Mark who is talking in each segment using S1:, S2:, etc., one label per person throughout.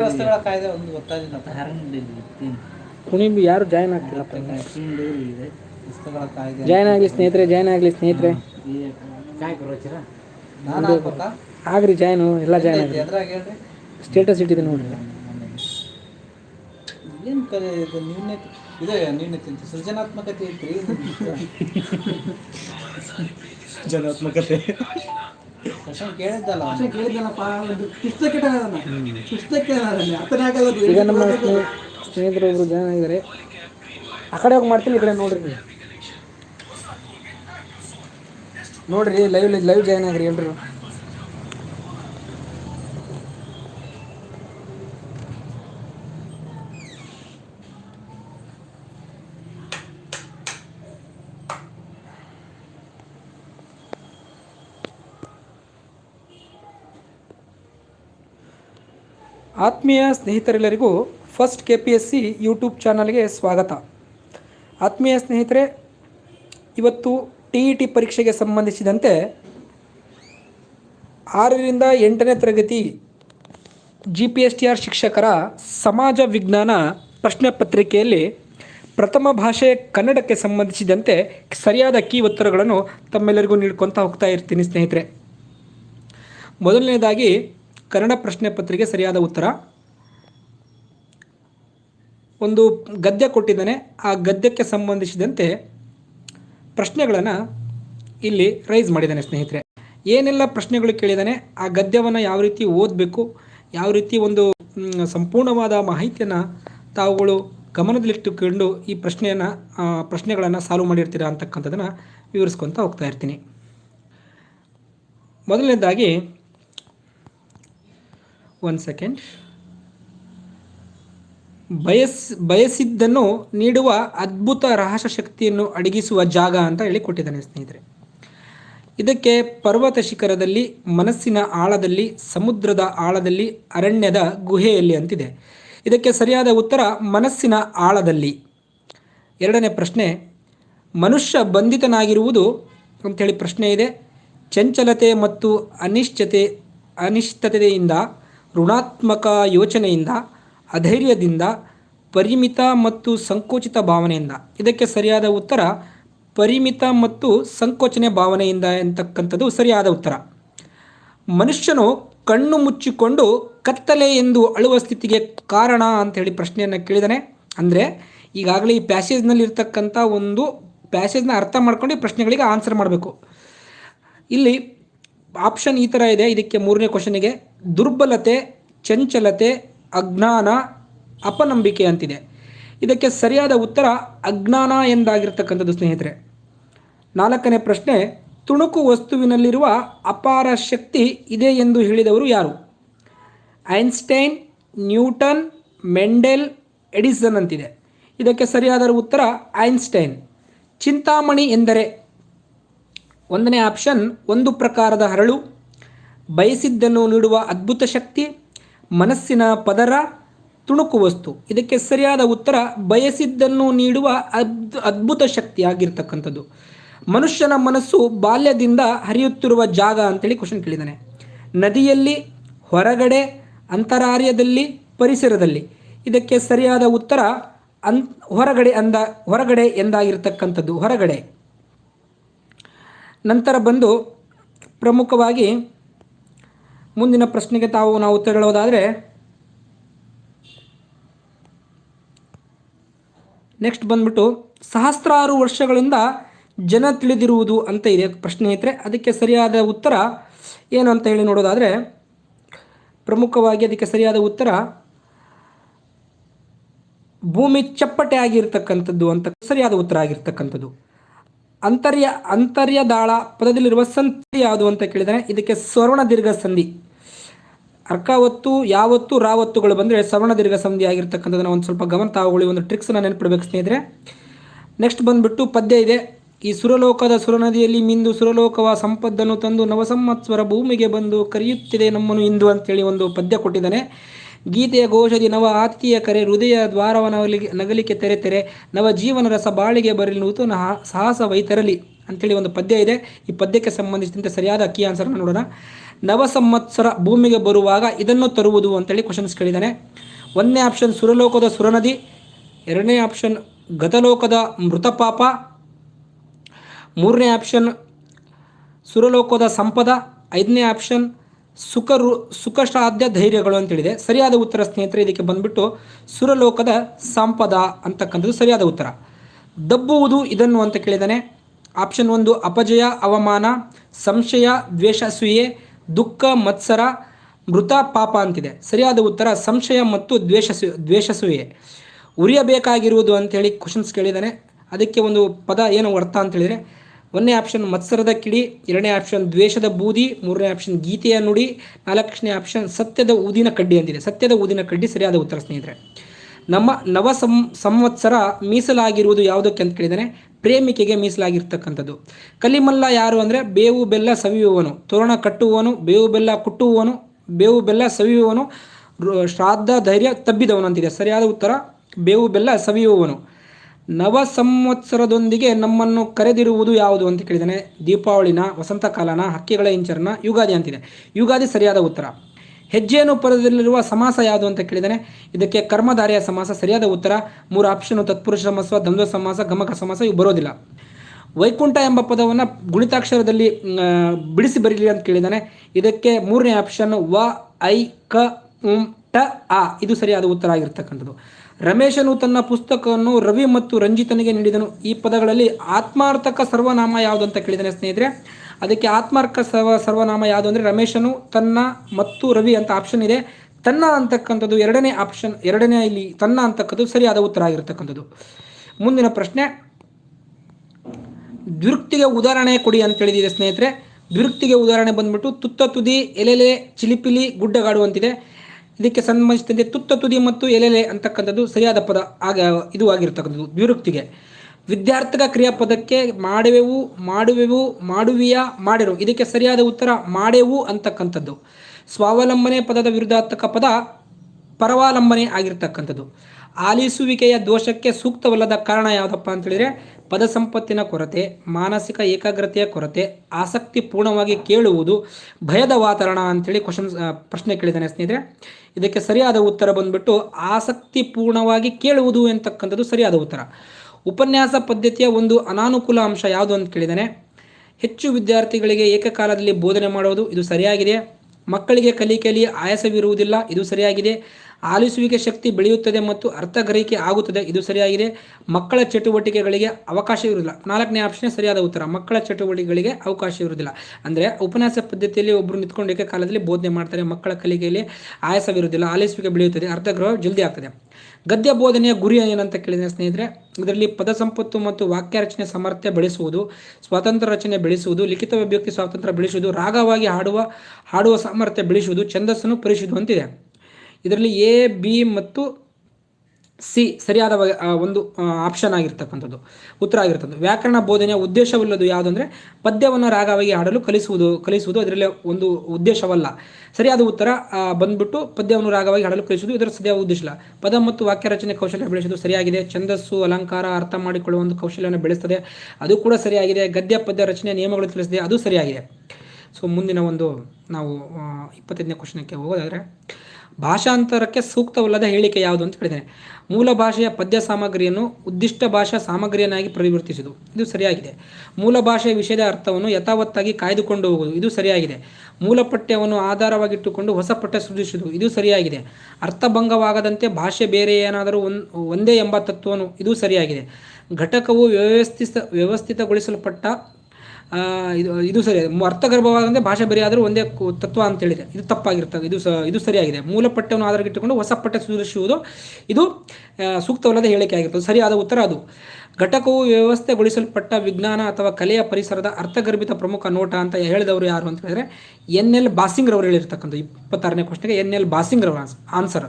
S1: ವ್ಯವಸ್ಥೆಗಳ ಕಾಯ್ದೆ ಒಂದು ಗೊತ್ತಾಗಿಲ್ಲ
S2: ಕುಣಿಬಿ ಯಾರು ಜಾಯ್ನ್ ಆಗ್ತಿಲ್ಲಪ್ಪ
S1: ವ್ಯವಸ್ಥೆಗಳ ಕಾಯ್ದೆ.
S2: ಜಾಯ್ನ್ ಆಗಲಿ ಸ್ನೇಹಿತರೆ ಜಾಯ್ನ್ ಆಗಲಿ ಸ್ನೇಹಿತರೆ.
S1: ನಾನು
S2: ಆಗ್ರಿ ಜಾಯ್ನು ಎಲ್ಲ ಜಾಯ್ನ್ ಆಗ್ರಿ.
S1: ಎದ್ರಾಗ ಹೇಳ್ರಿ.
S2: ಸ್ಟೇಟಸ್ ಇಟ್ಟಿದೆ ನೋಡ್ರಿ.
S1: ಏನು ಕರೆ ಇದು? ನಿನ್ನೆ ಇದೆ ನಿನ್ನೆ ಅಂತ ಸೃಜನಾತ್ಮಕತೆ ಐತ್ರಿ?
S3: ಜನಾತ್ಮಕತೆ
S2: ಈಗ ನಮ್ಮ ಸ್ನೇಹಿತರು ಒಬ್ರು ಜಾಯ್ನ್ ಆಗಿದ್ದಾರೆ ಆ ಕಡೆ ಹೋಗಿ ಮಾಡ್ತೀನಿ ಈ ಕಡೆ ನೋಡ್ರಿ ನೋಡ್ರಿ ಲೈವ್ ಲೈವ್ ಜಾಯ್ನ್ ಆಗ್ರಿ ಎಲ್ರು. ಆತ್ಮೀಯ ಸ್ನೇಹಿತರೆಲ್ಲರಿಗೂ first K P S C YouTube ಚಾನಲ್ಗೆ ಸ್ವಾಗತ. ಆತ್ಮೀಯ ಸ್ನೇಹಿತರೆ, ಇವತ್ತು ಟಿ ಇ ಟಿ ಪರೀಕ್ಷೆಗೆ ಸಂಬಂಧಿಸಿದಂತೆ ಆರರಿಂದ ಎಂಟನೇ ತರಗತಿ G P S T R ಶಿಕ್ಷಕರ ಸಮಾಜ ವಿಜ್ಞಾನ ಪ್ರಶ್ನೆ ಪತ್ರಿಕೆಯಲ್ಲಿ ಪ್ರಥಮ ಭಾಷೆ ಕನ್ನಡಕ್ಕೆ ಸಂಬಂಧಿಸಿದಂತೆ ಸರಿಯಾದ ಕೀ ಉತ್ತರಗಳನ್ನು ತಮ್ಮೆಲ್ಲರಿಗೂ ನೀಡ್ಕೊತಾ ಹೋಗ್ತಾ ಇರ್ತೀನಿ ಸ್ನೇಹಿತರೆ. ಮೊದಲನೇದಾಗಿ ಕನ್ನಡ ಪ್ರಶ್ನೆ ಪತ್ರಿಕೆ ಸರಿಯಾದ ಉತ್ತರ? ಒಂದು ಗದ್ಯ ಕೊಟ್ಟಿದ್ದಾನೆ. ಆ ಗದ್ಯಕ್ಕೆ ಸಂಬಂಧಿಸಿದಂತೆ ಪ್ರಶ್ನೆಗಳನ್ನು ಇಲ್ಲಿ ರೈಸ್ ಮಾಡಿದ್ದಾನೆ ಸ್ನೇಹಿತರೆ. ಏನೆಲ್ಲ ಪ್ರಶ್ನೆಗಳು ಕೇಳಿದ್ದಾನೆ? ಆ ಗದ್ಯವನ್ನು ಯಾವ ರೀತಿ ಓದಬೇಕು? ಯಾವ ರೀತಿ ಒಂದು ಸಂಪೂರ್ಣವಾದ ಮಾಹಿತಿಯನ್ನು ತಾವುಗಳು ಗಮನದಲ್ಲಿಟ್ಟುಕೊಂಡು ಈ ಪ್ರಶ್ನೆಯನ್ನು ಪ್ರಶ್ನೆಗಳನ್ನು ಸಾಲ್ವ್ ಮಾಡಿರ್ತೀರಾ ಅಂತಕ್ಕಂಥದ್ದನ್ನು ವಿವರಿಸ್ಕೊತಾ ಹೋಗ್ತಾ ಇರ್ತೀನಿ. ಮೊದಲನೇದಾಗಿ ಒನ್ ಸೆಕೆಂಡ್ ಬಯಸ್, ಬಯಸಿದ್ದನ್ನು ನೀಡುವ ಅದ್ಭುತ ರಹಸ್ಯ ಶಕ್ತಿಯನ್ನು ಅಡಗಿಸುವ ಜಾಗ ಅಂತ ಹೇಳಿ ಕೊಟ್ಟಿದ್ದಾನೆ ಸ್ನೇಹಿತರೆ. ಇದಕ್ಕೆ ಪರ್ವತ ಶಿಖರದಲ್ಲಿ, ಮನಸ್ಸಿನ ಆಳದಲ್ಲಿ, ಸಮುದ್ರದ ಆಳದಲ್ಲಿ, ಅರಣ್ಯದ ಗುಹೆಯಲ್ಲಿ ಅಂತಿದೆ. ಇದಕ್ಕೆ ಸರಿಯಾದ ಉತ್ತರ ಮನಸ್ಸಿನ ಆಳದಲ್ಲಿ. ಎರಡನೇ ಪ್ರಶ್ನೆ, ಮನುಷ್ಯ ಬಂಧಿತನಾಗಿರುವುದು ಅಂಥೇಳಿ ಪ್ರಶ್ನೆ ಇದೆ. ಚಂಚಲತೆ ಮತ್ತು ಅನಿಶ್ಚತೆ ಅನಿಶ್ಚಿತತೆಯಿಂದ ಋಣಾತ್ಮಕ ಯೋಚನೆಯಿಂದ, ಅಧೈರ್ಯದಿಂದ, ಪರಿಮಿತ ಮತ್ತು ಸಂಕೋಚಿತ ಭಾವನೆಯಿಂದ. ಇದಕ್ಕೆ ಸರಿಯಾದ ಉತ್ತರ, ಪರಿಮಿತ ಮತ್ತು ಸಂಕೋಚನೆ ಭಾವನೆಯಿಂದ ಎಂತಕ್ಕಂಥದ್ದು ಸರಿಯಾದ ಉತ್ತರ. ಮನುಷ್ಯನು ಕಣ್ಣು ಮುಚ್ಚಿಕೊಂಡು ಕತ್ತಲೆ ಎಂದು ಅಳುವ ಸ್ಥಿತಿಗೆ ಕಾರಣ ಅಂತೇಳಿ ಪ್ರಶ್ನೆಯನ್ನು ಕೇಳಿದಾನೆ. ಅಂದರೆ, ಈಗಾಗಲೇ ಈ ಪ್ಯಾಸೇಜ್ನಲ್ಲಿ ಇರ್ತಕ್ಕಂಥ ಒಂದು ಪ್ಯಾಸೇಜ್ನ ಅರ್ಥ ಮಾಡ್ಕೊಂಡು ಈ ಪ್ರಶ್ನೆಗಳಿಗೆ ಆನ್ಸರ್ ಮಾಡಬೇಕು. ಇಲ್ಲಿ ಆಪ್ಷನ್ ಈ ಥರ ಇದೆ. ಇದಕ್ಕೆ ಮೂರನೇ ಕ್ವಶನಿಗೆ ದುರ್ಬಲತೆ, ಚಂಚಲತೆ, ಅಜ್ಞಾನ, ಅಪನಂಬಿಕೆ ಅಂತಿದೆ. ಇದಕ್ಕೆ ಸರಿಯಾದ ಉತ್ತರ ಅಜ್ಞಾನ ಎಂದಾಗಿರ್ತಕ್ಕಂಥದ್ದು ಸ್ನೇಹಿತರೆ. ನಾಲ್ಕನೇ ಪ್ರಶ್ನೆ, ತುಣುಕು ವಸ್ತುವಿನಲ್ಲಿರುವ ಅಪಾರ ಶಕ್ತಿ ಇದೆ ಎಂದು ಹೇಳಿದವರು ಯಾರು? ಐನ್ಸ್ಟೈನ್, ನ್ಯೂಟನ್, ಮೆಂಡೆಲ್, ಎಡಿಸನ್ ಅಂತಿದೆ. ಇದಕ್ಕೆ ಸರಿಯಾದ ಉತ್ತರ ಐನ್ಸ್ಟೈನ್. ಚಿಂತಾಮಣಿ ಎಂದರೆ ಒಂದನೇ ಆಪ್ಷನ್, ಒಂದು ಪ್ರಕಾರದ ಹರಳು ಬಯಸಿದ್ದನ್ನು ನೀಡುವ ಅದ್ಭುತ ಶಕ್ತಿ, ಮನಸ್ಸಿನ ಪದರ ತುಣುಕು ವಸ್ತು ಇದಕ್ಕೆ ಸರಿಯಾದ ಉತ್ತರ, ಬಯಸಿದ್ದನ್ನು ನೀಡುವ ಅದ್, ಅದ್ಭುತ ಶಕ್ತಿ ಆಗಿರ್ತಕ್ಕಂಥದ್ದು ಮನುಷ್ಯನ ಮನಸ್ಸು ಬಾಲ್ಯದಿಂದ ಹರಿಯುತ್ತಿರುವ ಜಾಗ ಅಂತೇಳಿ ಕ್ವಶನ್ ಕೇಳಿದ್ದಾನೆ. ನದಿಯಲ್ಲಿ, ಹೊರಗಡೆ, ಅಂತರಾರ್ಯದಲ್ಲಿ, ಪರಿಸರದಲ್ಲಿ. ಇದಕ್ಕೆ ಸರಿಯಾದ ಉತ್ತರ, ಅನ್, ಹೊರಗಡೆ ಅಂದ, ಹೊರಗಡೆ ಎಂದಾಗಿರ್ತಕ್ಕಂಥದ್ದು. ಹೊರಗಡೆ. ನಂತರ ಬಂದು ಪ್ರಮುಖವಾಗಿ ಮುಂದಿನ ಪ್ರಶ್ನೆಗೆ ತಾವು ನಾವು ಉತ್ತರ ಹೇಳೋದಾದರೆ ನೆಕ್ಸ್ಟ್ ಬಂದ್ಬಿಟ್ಟು, ಸಹಸ್ರಾರು ವರ್ಷಗಳಿಂದ ಜನ ತಿಳಿದಿರುವುದು ಅಂತ ಇದೆ ಪ್ರಶ್ನೆ ಇದ್ದರೆ ಅದಕ್ಕೆ ಸರಿಯಾದ ಉತ್ತರ ಏನು ಅಂತ ಹೇಳಿ ನೋಡೋದಾದರೆ, ಪ್ರಮುಖವಾಗಿ ಅದಕ್ಕೆ ಸರಿಯಾದ ಉತ್ತರ, ಭೂಮಿ ಚಪ್ಪಟೆ ಆಗಿರ್ತಕ್ಕಂಥದ್ದು ಅಂತ, ಸರಿಯಾದ ಉತ್ತರ ಆಗಿರ್ತಕ್ಕಂಥದ್ದು. ಅಂತರ್ಯ, ಅಂತರ್ಯದಾಳ ಪದದಲ್ಲಿರುವ ಸಂಧಿ ಯಾವುದು ಅಂತ ಕೇಳಿದರೆ, ಇದಕ್ಕೆ ಸ್ವರ್ಣ ದೀರ್ಘ ಸಂಧಿ. ಅರ್ಕಾವತ್ತು, ಯಾವತ್ತು, ರಾವತ್ತುಗಳು ಬಂದರೆ ಸವರ್ಣ ದೀರ್ಘ ಸಂಧಿ ಆಗಿರ್ತಕ್ಕಂಥದ್ದನ್ನು ಒಂದು ಸ್ವಲ್ಪ ಗಮನ ತಾವುಗಳು ಒಂದು ಟ್ರಿಕ್ಸನ್ನು ನೆನಪಿಡ್ಬೇಕು ಸ್ನೇಹಿತರೆ. ನೆಕ್ಸ್ಟ್ ಬಂದ್ಬಿಟ್ಟು ಪದ್ಯ ಇದೆ. ಈ ಸುರಲೋಕದ ಸುರನದಿಯಲ್ಲಿ ಮಿಂದು ಸುರಲೋಕವ ಸಂಪದ್ದನ್ನು ತಂದು ನವಸಂವತ್ಸರ ಭೂಮಿಗೆ ಬಂದು ಕರೆಯುತ್ತಿದೆ ನಮ್ಮನ್ನು ಇಂದು ಅಂತೇಳಿ ಒಂದು ಪದ್ಯ ಕೊಟ್ಟಿದ್ದಾನೆ. ಗೀತೆಯ ಘೋಷದಿ ನವ ಆತಿಥಿಯ ಕರೆ, ಹೃದಯ ದ್ವಾರವ ನವಲಿಗೆ ನಗಲಿಕೆ ತೆರೆ ತೆರೆ, ನವ ಜೀವನ ರಸ ಬಾಳಿಗೆ ಬರಲಿ, ನೂತನ ಸಾಹಸ ವೈತರಲಿ ಅಂತೇಳಿ ಒಂದು ಪದ್ಯ ಇದೆ. ಈ ಪದ್ಯಕ್ಕೆ ಸಂಬಂಧಿಸಿದಂತೆ ಸರಿಯಾದ ಅಕ್ಕಿ ಆನ್ಸರ್ನ ನೋಡೋಣ. ನವ ಸಂವತ್ಸರ ಭೂಮಿಗೆ ಬರುವಾಗ ಇದನ್ನು ತರುವುದು ಅಂತೇಳಿ ಕ್ವಶನ್ಸ್ ಕೇಳಿದ್ದಾನೆ ಒಂದನೇ ಆಪ್ಷನ್ ಸುರಲೋಕದ ಸುರನದಿ, ಎರಡನೇ ಆಪ್ಷನ್ ಗತಲೋಕದ ಮೃತಪಾಪ, ಮೂರನೇ ಆಪ್ಷನ್ ಸುರಲೋಕದ ಸಂಪದ, ಐದನೇ ಆಪ್ಷನ್ ಸುಖ ರು ಸುಖಶ್ರಾದ್ಯ ಧೈರ್ಯಗಳು ಅಂತೇಳಿದೆ. ಸರಿಯಾದ ಉತ್ತರ ಸ್ನೇಹಿತರೆ, ಇದಕ್ಕೆ ಬಂದ್ಬಿಟ್ಟು ಸುರಲೋಕದ ಸಂಪದ ಅಂತಕ್ಕಂಥದ್ದು ಸರಿಯಾದ ಉತ್ತರ. ದಬ್ಬುವುದು ಇದನ್ನು ಅಂತ ಕೇಳಿದಾನೆ. ಆಪ್ಷನ್ ಒಂದು ಅಪಜಯ, ಅವಮಾನ, ಸಂಶಯ, ದ್ವೇಷ, ಅಸೂಯೆ. ದುಃಖ, ಮತ್ಸರ, ಮೃತ, ಪಾಪ ಅಂತಿದೆ. ಸರಿಯಾದ ಉತ್ತರ, ಸಂಶಯ ಮತ್ತು ದ್ವೇಷ ದ್ವೇಷಸೂಯೆ ಉರಿಯಬೇಕಾಗಿರುವುದು ಅಂಥೇಳಿ ಕ್ವಶನ್ಸ್ ಕೇಳಿದ್ದಾನೆ. ಅದಕ್ಕೆ ಒಂದು ಪದ ಏನು ಅರ್ಥ ಅಂತ ಹೇಳಿದರೆ, ಒಂದನೇ ಆಪ್ಷನ್ ಮತ್ಸರದ ಕಿಡಿ, ಎರಡನೇ ಆಪ್ಷನ್ ದ್ವೇಷದ ಬೂದಿ, ಮೂರನೇ ಆಪ್ಷನ್ ಗೀತೆಯ ನುಡಿ, ನಾಲ್ಕನೇ ಆಪ್ಷನ್ ಸತ್ಯದ ಊದಿನ ಕಡ್ಡಿ ಅಂತಿದೆ. ಸತ್ಯದ ಊದಿನ ಕಡ್ಡಿ ಸರಿಯಾದ ಉತ್ತರ ಸ್ನೇಹಿತರೆ. ನಮ್ಮ ನವ ಸಂ ಸಂವತ್ಸರ ಮೀಸಲಾಗಿರುವುದು ಯಾವುದಕ್ಕೆ ಅಂತ ಕೇಳಿದಾನೆ ಪ್ರೇಮಿಕೆಗೆ ಮೀಸಲಾಗಿರ್ತಕ್ಕಂಥದ್ದು. ಕಲಿಮಲ್ಲ ಯಾರು ಅಂದರೆ ಬೇವು ಬೆಲ್ಲ ಸವಿಯುವನು ತೋರಣ ಕಟ್ಟುವವನು, ಬೇವು ಬೆಲ್ಲ ಕುಟ್ಟುವವನು, ಬೇವು ಬೆಲ್ಲ ಸವಿಯುವವನು ಶ್ರಾದ್ದ ಧೈರ್ಯ ತಬ್ಬಿದವನು ಅಂತಿದೆ. ಸರಿಯಾದ ಉತ್ತರ, ಬೇವು ಬೆಲ್ಲ ಸವಿಯುವವನು. ನವ ಸಂವತ್ಸರದೊಂದಿಗೆ ನಮ್ಮನ್ನು ಕರೆದಿರುವುದು ಯಾವುದು ಅಂತ ಕೇಳಿದಾನೆ. ದೀಪಾವಳಿನ ವಸಂತ ಕಾಲನ ಹಕ್ಕಿಗಳ ಇಂಚರನ ಯುಗಾದಿ ಅಂತಿದೆ. ಯುಗಾದಿ ಸರಿಯಾದ ಉತ್ತರ. ಹೆಜ್ಜೆಯನ್ನು ಪದದಲ್ಲಿರುವ ಸಮಾಸ ಯಾವುದು ಅಂತ ಕೇಳಿದಾನೆ. ಇದಕ್ಕೆ ಕರ್ಮಧಾರೆಯ ಸಮಾಸ, ಸರಿಯಾದ ಉತ್ತರ, ಮೂರು ಆಪ್ಷನ್, ತತ್ಪುರುಷ ಸಮಾಸ, ದ್ವಂದ್ವ ಸಮಾಸ, ಗಮಕ ಸಮಾಸ, ಇವು ಬರೋದಿಲ್ಲ. ವೈಕುಂಠ ಎಂಬ ಪದವನ್ನು ಗುಣಿತಾಕ್ಷರದಲ್ಲಿ ಬಿಡಿಸಿ ಬರೀಲಿ ಅಂತ ಕೇಳಿದಾನೆ. ಇದಕ್ಕೆ ಮೂರನೇ ಆಪ್ಷನ್ ವ, ಐ, ಕ, ಉಂ, ಟ, ಆ, ಇದು ಸರಿಯಾದ ಉತ್ತರ ಆಗಿರ್ತಕ್ಕಂಥದ್ದು. ರಮೇಶನು ತನ್ನ ಪುಸ್ತಕವನ್ನು ರವಿ ಮತ್ತು ರಂಜಿತನಿಗೆ ನೀಡಿದನು. ಈ ಪದಗಳಲ್ಲಿ ಆತ್ಮಾರ್ಥಕ ಸರ್ವನಾಮ ಯಾವುದು ಅಂತ ಕೇಳಿದಾನೆ ಸ್ನೇಹಿತರೆ. ಅದಕ್ಕೆ ಆತ್ಮಾರ್ಕ ಸರ್ವ, ಸರ್ವನಾಮ ಯಾವುದು ಅಂದರೆ ರಮೇಶನು ತನ್ನ ಮತ್ತು ರವಿ ಅಂತ ಆಪ್ಷನ್ ಇದೆ. ತನ್ನ ಅಂತಕ್ಕಂಥದ್ದು ಎರಡನೇ ಆಪ್ಷನ್ ಎರಡನೇ ಇಲ್ಲಿ ತನ್ನ ಅಂತಕ್ಕಂಥದ್ದು ಸರಿಯಾದ ಉತ್ತರ ಆಗಿರ್ತಕ್ಕಂಥದ್ದು. ಮುಂದಿನ ಪ್ರಶ್ನೆ. ದ್ವಿರುಕ್ತಿಗೆ ಉದಾಹರಣೆ ಕೊಡಿ ಅಂತ ಹೇಳಿದಿದೆ ಸ್ನೇಹಿತರೆ. ದ್ವಿರುಕ್ತಿಗೆ ಉದಾಹರಣೆ ಬಂದ್ಬಿಟ್ಟು ತುತ್ತ ತುದಿ, ಎಲೆಲೆ, ಚಿಲಿಪಿಲಿ, ಗುಡ್ಡಗಾಡು ಅಂತಿದೆ. ಇದಕ್ಕೆ ಸಂಬಂಧಿಸಿದಂತೆ ತುತ್ತ ತುದಿ ಮತ್ತು ಎಲೆಲೆ ಅಂತಕ್ಕಂಥದ್ದು ಸರಿಯಾದ ಪದ ಆಗ ಇದು ಆಗಿರ್ತಕ್ಕಂಥದ್ದು. ವಿರುಕ್ತಿಗೆ ವಿದ್ಯಾರ್ಥಕ ಕ್ರಿಯಾಪದಕ್ಕೆ ಮಾಡುವೆವು ಮಾಡುವೆವು, ಮಾಡುವಿಯ, ಮಾಡಿರು. ಇದಕ್ಕೆ ಸರಿಯಾದ ಉತ್ತರ ಮಾಡೆವು ಅಂತಕ್ಕಂಥದ್ದು. ಸ್ವಾವಲಂಬನೆ ಪದದ ವಿರುದ್ಧಾರ್ಥಕ ಪದ ಪರವಾಲಂಬನೆ ಆಗಿರ್ತಕ್ಕಂಥದ್ದು. ಆಲಿಸುವಿಕೆಯ ದೋಷಕ್ಕೆ ಸೂಕ್ತವಲ್ಲದ ಕಾರಣ ಯಾವುದಪ್ಪ ಅಂತ ಹೇಳಿದ್ರೆ ಪದ ಸಂಪತ್ತಿನ ಕೊರತೆ, ಮಾನಸಿಕ ಏಕಾಗ್ರತೆಯ ಕೊರತೆ, ಆಸಕ್ತಿ ಪೂರ್ಣವಾಗಿ ಕೇಳುವುದು, ಭಯದ ವಾತಾವರಣ ಅಂತೇಳಿ ಕ್ವಶನ್ ಪ್ರಶ್ನೆ ಕೇಳಿದ್ದಾನೆ ಸ್ನೇಹಿತರೆ. ಇದಕ್ಕೆ ಸರಿಯಾದ ಉತ್ತರ ಬಂದ್ಬಿಟ್ಟು ಆಸಕ್ತಿ ಪೂರ್ಣವಾಗಿ ಕೇಳುವುದು ಎಂತಕ್ಕಂಥದ್ದು ಸರಿಯಾದ ಉತ್ತರ. ಉಪನ್ಯಾಸ ಪದ್ಧತಿಯ ಒಂದು ಅನಾನುಕೂಲ ಅಂಶ ಯಾವುದು ಅಂತ ಕೇಳಿದಾನೆ. ಹೆಚ್ಚು ವಿದ್ಯಾರ್ಥಿಗಳಿಗೆ ಏಕಕಾಲದಲ್ಲಿ ಬೋಧನೆ ಮಾಡುವುದು ಇದು ಸರಿಯಾಗಿದೆ. ಮಕ್ಕಳಿಗೆ ಕಲಿಕೆಯಲ್ಲಿ ಆಯಾಸವಿರುವುದಿಲ್ಲ, ಇದು ಸರಿಯಾಗಿದೆ. ಆಲಿಸುವಿಕೆ ಶಕ್ತಿ ಬೆಳೆಯುತ್ತದೆ ಮತ್ತು ಅರ್ಥಗ್ರಹಿಕೆ ಆಗುತ್ತದೆ. ಇದು ಸರಿಯಾಗಿದೆ. ಮಕ್ಕಳ ಚಟುವಟಿಕೆಗಳಿಗೆ ಅವಕಾಶ ಇರುವುದಿಲ್ಲ. ನಾಲ್ಕನೇ ಆಪ್ಷನ್ ಸರಿಯಾದ ಉತ್ತರ. ಮಕ್ಕಳ ಚಟುವಟಿಕೆಗಳಿಗೆ ಅವಕಾಶ ಇರುವುದಿಲ್ಲ. ಅಂದರೆ ಉಪನ್ಯಾಸ ಪದ್ಧತಿಯಲ್ಲಿ ಒಬ್ಬರು ನಿಂತ್ಕೊಂಡು ಕಾಲದಲ್ಲಿ ಬೋಧನೆ ಮಾಡ್ತಾರೆ. ಮಕ್ಕಳ ಕಲಿಕೆಯಲ್ಲಿ ಆಯಾಸವಿರುವುದಿಲ್ಲ. ಆಲಿಸುವಿಕೆ ಬೆಳೆಯುತ್ತದೆ. ಅರ್ಥಗ್ರಹ ಜಲ್ದಿ ಆಗ್ತದೆ. ಗದ್ಯ ಬೋಧನೆಯ ಗುರಿ ಏನಂತ ಕೇಳಿದ್ರೆ ಸ್ನೇಹಿತರೆ, ಇದರಲ್ಲಿ ಪದ ಸಂಪತ್ತು ಮತ್ತು ವಾಕ್ಯ ರಚನೆ ಸಾಮರ್ಥ್ಯ ಬೆಳೆಸುವುದು, ಸ್ವಾತಂತ್ರ್ಯ ರಚನೆ ಬೆಳೆಸುವುದು, ಲಿಖಿತ ಅಭಿವ್ಯಕ್ತಿ ಸ್ವಾತಂತ್ರ್ಯ ಬೆಳೆಸುವುದು, ರಾಗವಾಗಿ ಹಾಡುವ ಹಾಡುವ ಸಾಮರ್ಥ್ಯ ಬೆಳೆಸುವುದು, ಛಂದಸ್ಸನ್ನು ಪರಿಶುವುದು ಇದರಲ್ಲಿ ಎ ಬಿ ಮತ್ತು ಸಿ ಸರಿಯಾದ ಒಂದು ಆಪ್ಷನ್ ಆಗಿರ್ತಕ್ಕಂಥದ್ದು. ಉತ್ತರ ಆಗಿರ್ತದ್ದು. ವ್ಯಾಕರಣ ಬೋಧನೆಯ ಉದ್ದೇಶವಿಲ್ಲದು ಯಾವುದು ಅಂದರೆ ಪದ್ಯವನ್ನು ರಾಗವಾಗಿ ಹಾಡಲು ಕಲಿಸುವುದು ಕಲಿಸುವುದು ಅದರಲ್ಲಿ ಒಂದು ಉದ್ದೇಶವಲ್ಲ. ಸರಿಯಾದ ಉತ್ತರ ಬಂದ್ಬಿಟ್ಟು ಪದ್ಯವನ್ನು ರಾಗವಾಗಿ ಹಾಡಲು ಕಲಿಸುವುದು ಇದರ ಸರಿಯಾದ ಉದ್ದೇಶ ಪದ ಮತ್ತು ವಾಕ್ಯ ರಚನೆ ಕೌಶಲ್ಯ ಬೆಳೆಸುವುದು ಸರಿಯಾಗಿದೆ. ಛಂದಸ್ಸು, ಅಲಂಕಾರ, ಅರ್ಥ ಮಾಡಿಕೊಳ್ಳುವ ಒಂದು ಕೌಶಲ್ಯವನ್ನು ಬೆಳೆಸ್ತದೆ. ಅದು ಕೂಡ ಸರಿಯಾಗಿದೆ. ಗದ್ಯ ಪದ್ಯ ರಚನೆ ನಿಯಮಗಳು ತಿಳಿಸಿದೆ ಅದು ಸರಿಯಾಗಿದೆ. ಸೊ ಮುಂದಿನ ಒಂದು ನಾವು ಇಪ್ಪತ್ತೈದನೇ ಕ್ವಶನಕ್ಕೆ ಹೋಗೋದಾದರೆ, ಭಾಷಾಂತರಕ್ಕೆ ಸೂಕ್ತವಲ್ಲದ ಹೇಳಿಕೆ ಯಾವುದು ಅಂತ ಹೇಳಿದ್ದೇನೆ ಮೂಲ ಭಾಷೆಯ ಪದ್ಯ ಸಾಮಗ್ರಿಯನ್ನು ಉದ್ದಿಷ್ಟ ಭಾಷಾ ಸಾಮಗ್ರಿಯನ್ನಾಗಿ ಪರಿವರ್ತಿಸುವುದು. ಇದು ಸರಿಯಾಗಿದೆ. ಮೂಲ ಭಾಷೆಯ ವಿಷಯದ ಅರ್ಥವನ್ನು ಯಥಾವತ್ತಾಗಿ ಕಾಯ್ದುಕೊಂಡು ಹೋಗುವುದು. ಇದು ಸರಿಯಾಗಿದೆ. ಮೂಲ ಪಠ್ಯವನ್ನು ಆಧಾರವಾಗಿಟ್ಟುಕೊಂಡು ಹೊಸ ಪಠ್ಯ ಸೃಜಿಸುವುದು ಇದು ಸರಿಯಾಗಿದೆ. ಅರ್ಥಭಂಗವಾಗದಂತೆ ಭಾಷೆ ಬೇರೆ ಏನಾದರೂ ಒಂದ್ ಎಂಬ ತತ್ವವನ್ನು, ಇದು ಸರಿಯಾಗಿದೆ. ಘಟಕವು ವ್ಯವಸ್ಥಿತ ವ್ಯವಸ್ಥಿತಗೊಳಿಸಲ್ಪಟ್ಟ ಇದು ಇದು ಸರಿ. ಅರ್ಥಗರ್ಭವಾದಂತೆ ಭಾಷೆ ಬರೀ ಆದರೂ ಒಂದೇ ತತ್ವ ಅಂತ ಹೇಳಿದೆ. ಇದು ತಪ್ಪಾಗಿರ್ತದೆ ಇದು ಸ, ಇದು ಸರಿಯಾಗಿದೆ. ಮೂಲ ಪಠ್ಯವನ್ನು ಆಧಾರಗಿಟ್ಟುಕೊಂಡು ಹೊಸ ಪಠ್ಯ ಸೃಷ್ಟಿಸುವುದು, ಇದು ಸೂಕ್ತವಲ್ಲದ ಹೇಳಿಕೆ ಆಗಿರ್ತದೆ. ಸರಿಯಾದ ಉತ್ತರ ಅದು. ಘಟಕವು ವ್ಯವಸ್ಥೆಗೊಳಿಸಲ್ಪಟ್ಟ ವಿಜ್ಞಾನ ಅಥವಾ ಕಲೆಯ ಪರಿಸರದ ಅರ್ಥಗರ್ಭಿತ ಪ್ರಮುಖ ನೋಟ ಅಂತ ಹೇಳಿದವರು ಯಾರು ಅಂತ ಹೇಳಿದ್ರೆ ಎನ್ ಎಲ್ ಬಾಸಿಂಗ್ರವರು ಹೇಳಿರ್ತಕ್ಕಂಥ ಇಪ್ಪತ್ತಾರನೇ ಕ್ವಶನ್ಗೆ ಎನ್ ಎಲ್ ಬಾಸಿಂಗ್ರವರ ಆನ್ಸರ್.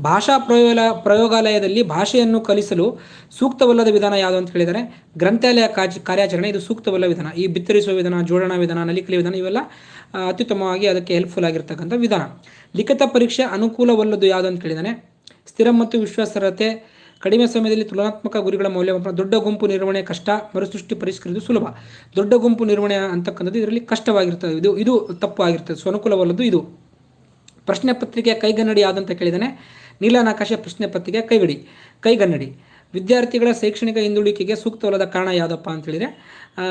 S2: ಭಾಷಾ ಪ್ರಯೋಗ ಪ್ರಯೋಗಾಲಯದಲ್ಲಿ ಭಾಷೆಯನ್ನು ಕಲಿಸಲು ಸೂಕ್ತವಲ್ಲದ ವಿಧಾನ ಯಾವುದು ಅಂತ ಹೇಳಿದರೆ, ಗ್ರಂಥಾಲಯ ಕಾಜ್, ಕಾರ್ಯಾಚರಣೆ, ಇದು ಸೂಕ್ತವಲ್ಲ ವಿಧಾನ. ಈ ಬಿತ್ತರಿಸುವ ವಿಧಾನ, ಜೋಡಣಾ ವಿಧಾನ ನಲಿಕಲಿ ವಿಧಾನ, ಇವೆಲ್ಲ ಅತ್ಯುತ್ತಮವಾಗಿ ಅದಕ್ಕೆ ಹೆಲ್ಪ್ಫುಲ್ ಆಗಿರ್ತಕ್ಕಂಥ ವಿಧಾನ. ಲಿಖಿತ ಪರೀಕ್ಷೆ ಅನುಕೂಲವಲ್ಲದು ಯಾವುದು ಅಂತ ಕೇಳಿದರೆ ಸ್ಥಿರ ಮತ್ತು ವಿಶ್ವಾಸಾರ್ಹತೆ, ಕಡಿಮೆ ಸಮಯದಲ್ಲಿ ತುಲನಾತ್ಮಕ ಗುರಿಗಳ ಮೌಲ್ಯಮಾಪನ, ದೊಡ್ಡ ಗುಂಪು ನಿರ್ವಹಣೆ ಕಷ್ಟ, ಮರುಸೃಷ್ಟಿ ಪರಿಷ್ಕರಿಸುವುದು ಸುಲಭ. ದೊಡ್ಡ ಗುಂಪು ನಿರ್ವಹಣೆ ಅಂತಕ್ಕಂಥದ್ದು ಇದರಲ್ಲಿ ಕಷ್ಟವಾಗಿರ್ತದೆ. ಇದು ಇದು ತಪ್ಪು ಆಗಿರ್ತದೆ. ಸೊ ಅನುಕೂಲವಲ್ಲದ್ದು ಇದು. ಪ್ರಶ್ನೆ ಪತ್ರಿಕೆಯ ಕೈಗನ್ನಡಿ ಯಾವುದಂತ ಕೇಳಿದಾನೆ ನೀಲನಕಾಶೆ ಪ್ರಶ್ನೆ ಪತ್ರಿಕೆ ಕೈಗಡಿ ಕೈಗನ್ನಡಿ. ವಿದ್ಯಾರ್ಥಿಗಳ ಶೈಕ್ಷಣಿಕ ಹಿಂದುಳಿಕೆಗೆ ಸೂಕ್ತವಲ್ಲದ ಕಾರಣ ಯಾವುದಪ್ಪ ಅಂತ ಹೇಳಿದ್ರೆ ಆ,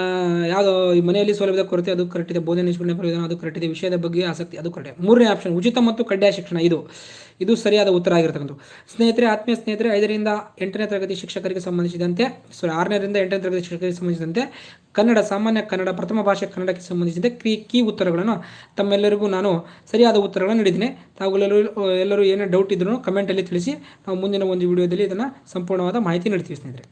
S2: ಯಾವುದೋ ಈ ಮನೆಯಲ್ಲಿ ಸೌಲಭ್ಯದ ಕೊರತೆ ಅದು ಕರೆಕ್ಟ್ ಇದೆ ಬೋಧನೆ ನಿಷ್ಕರಣೆ ಪ್ರಯೋಜನ ಅದು ಕರೆಕ್ಟ್ ಇದೆ ವಿಷಯದ ಬಗ್ಗೆ ಆಸಕ್ತಿ ಅದು ಕರೆಕ್ಟ್ ಮೂರನೇ ಆಪ್ಷನ್ ಉಚಿತ ಮತ್ತು ಕಡ್ಡಾಯ ಶಿಕ್ಷಣ. ಇದು ಇದು ಸರಿಯಾದ ಉತ್ತರ ಆಗಿರ್ತಕ್ಕಂಥದ್ದು. ಸ್ನೇಹಿತರೆ ಆತ್ಮೀಯ ಸ್ನೇಹಿತರೆ ಐದರಿಂದ ಎಂಟನೇ ತರಗತಿ ಶಿಕ್ಷಕರಿಗೆ ಸಂಬಂಧಿಸಿದಂತೆ ಸಾರಿ ಆರನೇರಿಂದ ಎಂಟನೇ ತರಗತಿ ಶಿಕ್ಷಕರಿಗೆ ಸಂಬಂಧಿಸಿದಂತೆ ಕನ್ನಡ, ಸಾಮಾನ್ಯ ಕನ್ನಡ, ಪ್ರಥಮ ಭಾಷೆ ಕನ್ನಡಕ್ಕೆ ಸಂಬಂಧಿಸಿದ ಕ್ರೀ ಕೀ ಉತ್ತರಗಳನ್ನು ತಮ್ಮೆಲ್ಲರಿಗೂ ನಾನು ಸರಿಯಾದ ಉತ್ತರಗಳನ್ನು ನೀಡಿದ್ದೀನಿ. ತಾವುಗಳೆಲ್ಲರೂ ಎಲ್ಲರೂ ಏನೇ ಡೌಟ್ ಇದ್ರೂ ಕಮೆಂಟಲ್ಲಿ ತಿಳಿಸಿ ನಾವು ಮುಂದಿನ ಒಂದು ವಿಡಿಯೋದಲ್ಲಿ ಇದನ್ನು ಸಂಪೂರ್ಣವಾದ ಮಾಹಿತಿ ನೀಡ್ತೀವಿ ಸ್ನೇಹಿತರೆ.